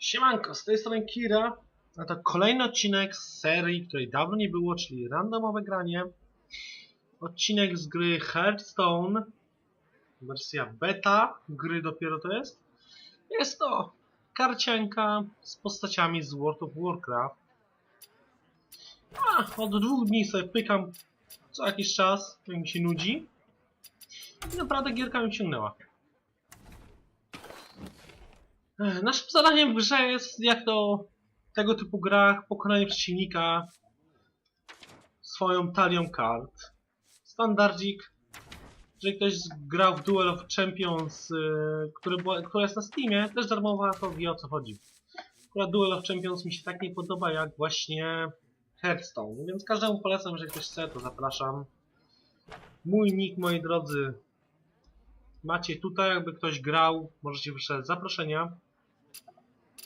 Siemanko, z tej strony Kira, a to kolejny odcinek z serii, której dawno nie było, czyli randomowe granie. Odcinek z gry Hearthstone, wersja beta gry dopiero to jest. Jest to karcianka z postaciami z World of Warcraft. A, od dwóch dni sobie pykam co jakiś czas, jak mi się nudzi. I naprawdę gierka mi ciągnęła. Naszym zadaniem w grze jest, jak to w tego typu grach, pokonanie przeciwnika swoją talią kart. Standardzik. Jeżeli ktoś grał w Duel of Champions, yy, który, która jest na Steamie, też darmowa, to wie o co chodzi. Akurat Duel of Champions mi się tak nie podoba jak właśnie Hearthstone, więc każdemu polecam, jeżeli ktoś chce, to zapraszam. Mój nick, moi drodzy, macie tutaj, jakby ktoś grał, możecie wyszedć zaproszenia.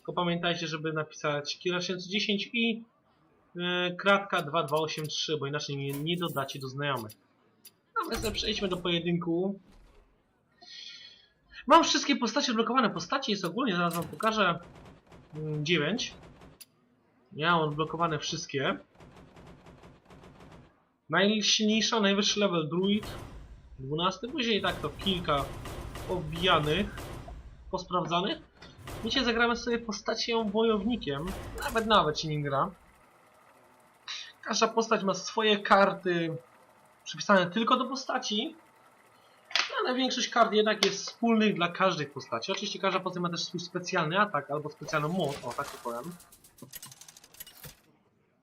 Tylko pamiętajcie, żeby napisać Kira 1010 i yy, kratka 2283, bo inaczej nie, nie dodacie do znajomych. A my sobie przejdźmy do pojedynku. Mam wszystkie postacie blokowane. Postaci jest ogólnie, zaraz wam pokażę, 9. Ja mam odblokowane wszystkie. Najsilniejsza, najwyższy level druid. 12. Później tak to kilka obijanych, posprawdzanych. Dzisiaj zagramy sobie postacią wojownikiem. Nawet nawet się nim gra. Każda postać ma swoje karty przypisane tylko do postaci. Ale większość kart jednak jest wspólnych dla każdej postaci. Oczywiście każda postać ma też swój specjalny atak albo specjalną moc, o tak to powiem.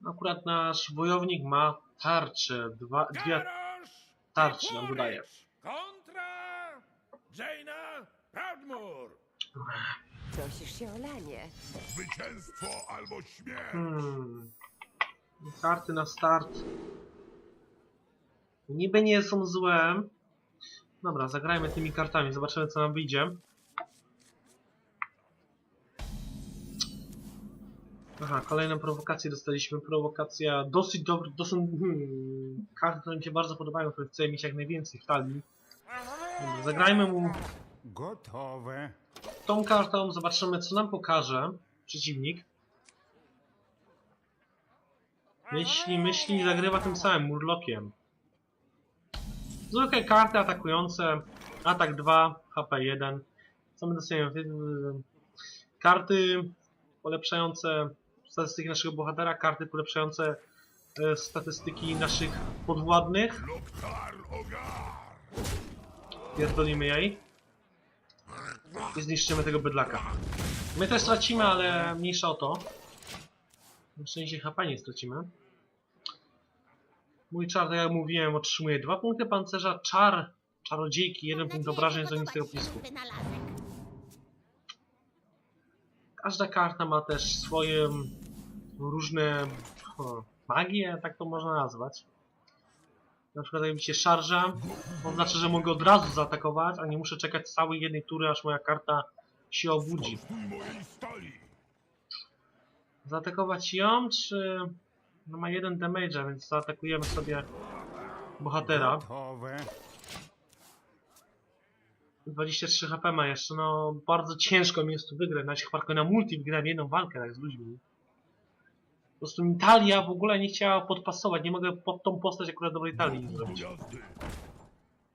Akurat nasz wojownik ma tarczę, dwa, dwie tarcze nam dodaje. Kontra Jaina Proudmoore! Prosisz się o lanie. Zwycięstwo albo śmierć! Hmm. Karty na start. Niby nie są złe. Dobra, zagrajmy tymi kartami, zobaczymy co nam wyjdzie. Aha, kolejną prowokację dostaliśmy. Prowokacja dosyć dobra. To są hmm, karty, które mi się bardzo podobają, które chcę mieć jak najwięcej w talii. Dobra, zagrajmy mu Gotowe. Tą kartą, zobaczymy co nam pokaże przeciwnik. Jeśli myśli, zagrywa tym samym Murlokiem. Zwykłe karty atakujące, atak 2, HP 1. Co my dostajemy? Karty polepszające statystyki naszego bohatera, karty polepszające e, statystyki naszych podwładnych. Pierdolimy jej. I zniszczymy tego bydlaka. My też stracimy, ale mniejsza o to. Na szczęście HP nie stracimy. Mój czar, tak jak mówiłem, otrzymuje 2 punkty pancerza. Czar czarodziejki, 1 punkt obrażeń z ognistego pisku. Każda karta ma też swoje różne o, magie, tak to można nazwać. Na przykład jak mi się szarża, to znaczy, że mogę od razu zaatakować, a nie muszę czekać całej jednej tury, aż moja karta się obudzi. Zaatakować ją, czy... No ma jeden damage'a, więc zaatakujemy sobie bohatera. Gotowe. 23 HP ma jeszcze, no bardzo ciężko mi jest tu wygrać, nawet chyba tylko na multi wygrałem jedną walkę tak z ludźmi. Po prostu mi talia w ogóle nie chciała podpasować, nie mogę pod tą postać akurat dobrej talii zrobić.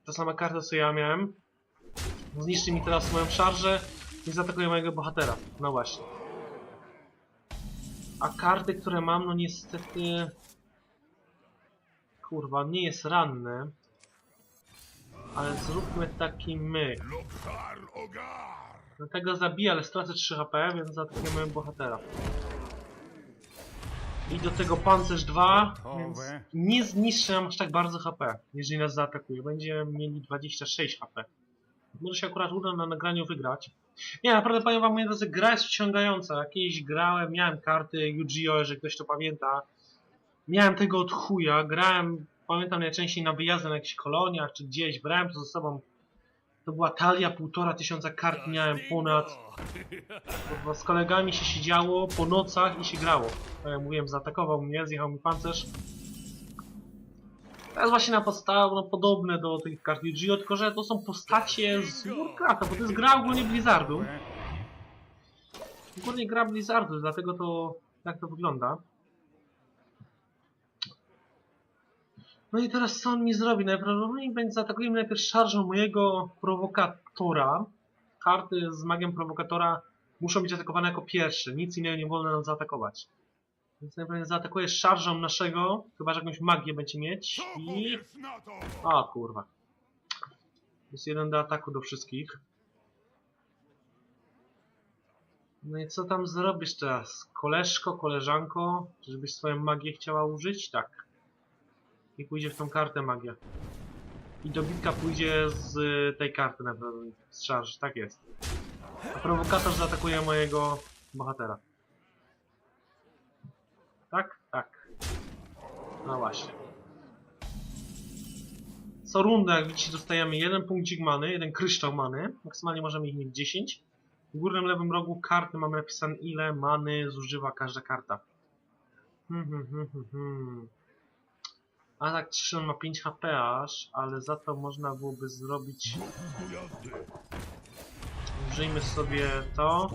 Ta sama karta co ja miałem. Zniszczy mi teraz moją szarżę i zaatakuje mojego bohatera. No właśnie. A karty, które mam, no niestety... Kurwa, nie jest ranny. Ale zróbmy taki myk. Loktar Ogar! No tego zabija, ale stracę 3 HP, więc zaatakuję mojego bohatera. I do tego pancerz 2, więc nie zniszczę nam aż tak bardzo HP, jeżeli nas zaatakuje. Będziemy mieli 26 HP. Może się akurat uda na nagraniu wygrać. Nie, naprawdę powiem wam, moi drodzy, gra jest wciągająca. Jakieś grałem, miałem karty Yu-Gi-Oh!, jeżeli ktoś to pamięta. Miałem tego od chuja, grałem, pamiętam najczęściej na wyjazdy na jakichś koloniach, czy gdzieś, brałem to ze sobą. To była talia, półtora tysiąca kart miałem ponad. Z kolegami się siedziało po nocach i się grało. Tak jak mówiłem, zaatakował mnie, zjechał mi pancerz. To jest właśnie na podstawę, no, podobne do tych kart Yu-Gi-Oh! tylko że to są postacie z Warcrafta, bo to jest gra ogólnie Blizzardu. Ogólnie gra Blizzardu, dlatego to tak to wygląda. No i teraz co on mi zrobi? Najprawdopodobniej będzie zaatakuje mnie najpierw szarżą mojego prowokatora. Karty z magiem prowokatora muszą być atakowane jako pierwsze. Nic innego nie wolno nam zaatakować. Więc najpierw zaatakuje szarżą naszego, chyba że jakąś magię będzie mieć. I... A kurwa. Jest jeden do ataku do wszystkich. No i co tam zrobisz teraz? Koleżko, koleżanko? Czyżbyś swoją magię chciała użyć? Tak. I pójdzie w tą kartę magia. I dobitka pójdzie z y, tej karty na pewno. Z szarż, tak jest. A prowokator zaatakuje mojego bohatera. Tak? Tak. No właśnie. Co rundę, jak widzicie, dostajemy jeden punkcik many, jeden kryształ many. Maksymalnie możemy ich mieć 10. W górnym lewym rogu karty mamy napisane ile many zużywa każda karta. Hmm, hmm, hmm, hmm, hmm. Atak 3 on ma 5 HP aż, ale za to można byłoby zrobić... Użyjmy sobie to.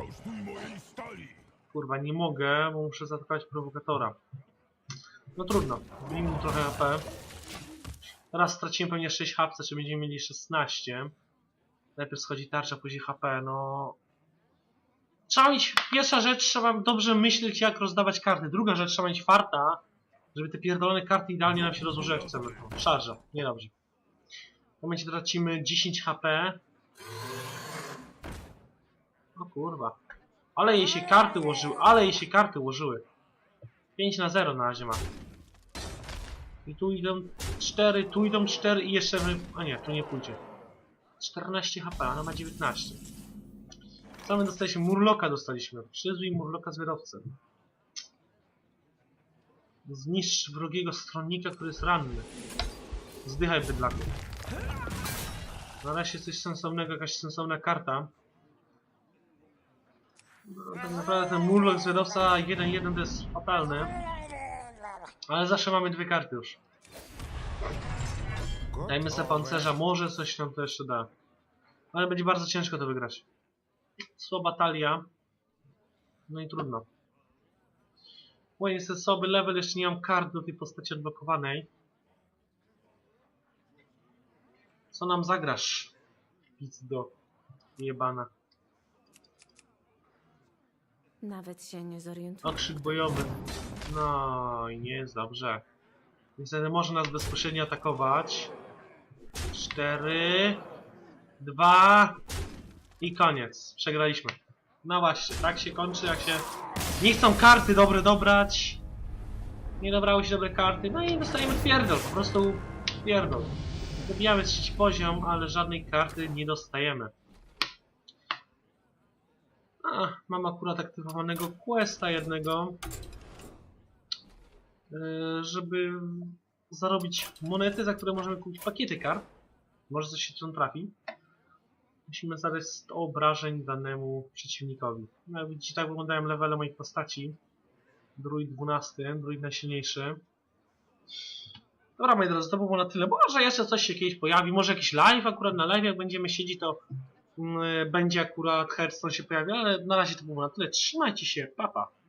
Kurwa, nie mogę, bo muszę zaatakować prowokatora. No trudno, zbijmy mu trochę HP. Teraz stracimy pewnie 6 HP, czy będziemy mieli 16. Najpierw schodzi tarcza, później HP, no... Trzeba mieć, pierwsza rzecz, trzeba dobrze myśleć jak rozdawać karty. Druga rzecz, trzeba mieć farta, żeby te pierdolone karty idealnie nam się rozłożyły jak chcemy. Szarża, niedobrze. W momencie tracimy 10 HP. O kurwa. Ale jej się karty ułożyły, ale jej się karty ułożyły. 5 na 0 na razie ma. I tu idą 4, tu idą 4 i jeszcze... wy- A nie, tu nie pójdzie. 14 HP, ona ma 19. Co my dostaliśmy? Murloka dostaliśmy. Przyzwij Murloka zwiadowcę. Zniszcz wrogiego stronnika, który jest ranny. Zdychaj, bydlaku. Nareszcie coś sensownego, jakaś sensowna karta. No, tak naprawdę ten Murloc zwiadowca 1-1 to jest fatalny. Ale zawsze mamy dwie karty już. Dajmy sobie pancerza, może coś nam to jeszcze da. Ale będzie bardzo ciężko to wygrać. Słaba talia. No i trudno. Moje niestety słaby level, jeszcze nie mam kart do tej postaci odblokowanej. Co nam zagrasz? Pizdo. Jebana. Nawet się nie zorientuję. Okrzyk bojowy. No i nie jest dobrze. Niestety może nas bezpośrednio atakować. Cztery, dwa i koniec. Przegraliśmy. No właśnie, tak się kończy, jak się nie chcą karty dobre dobrać. Nie dobrały się dobre karty, no i dostajemy pierdol, po prostu pierdol. Dobijamy trzeci poziom, ale żadnej karty nie dostajemy. A, mam akurat aktywowanego questa jednego, e, żeby zarobić monety, za które możemy kupić pakiety kart. Może coś się tam trafi. Musimy zadać 100 obrażeń danemu przeciwnikowi. No, widzicie, tak wyglądają levele moich postaci. Druid 12, druid najsilniejszy. Dobra, moi drodzy, to było na tyle. Może jeszcze coś się kiedyś pojawi, może jakiś live akurat na live, jak będziemy siedzieć, to mm, będzie akurat Hearthstone się pojawi, ale na razie to było na tyle. Trzymajcie się, papa. Pa.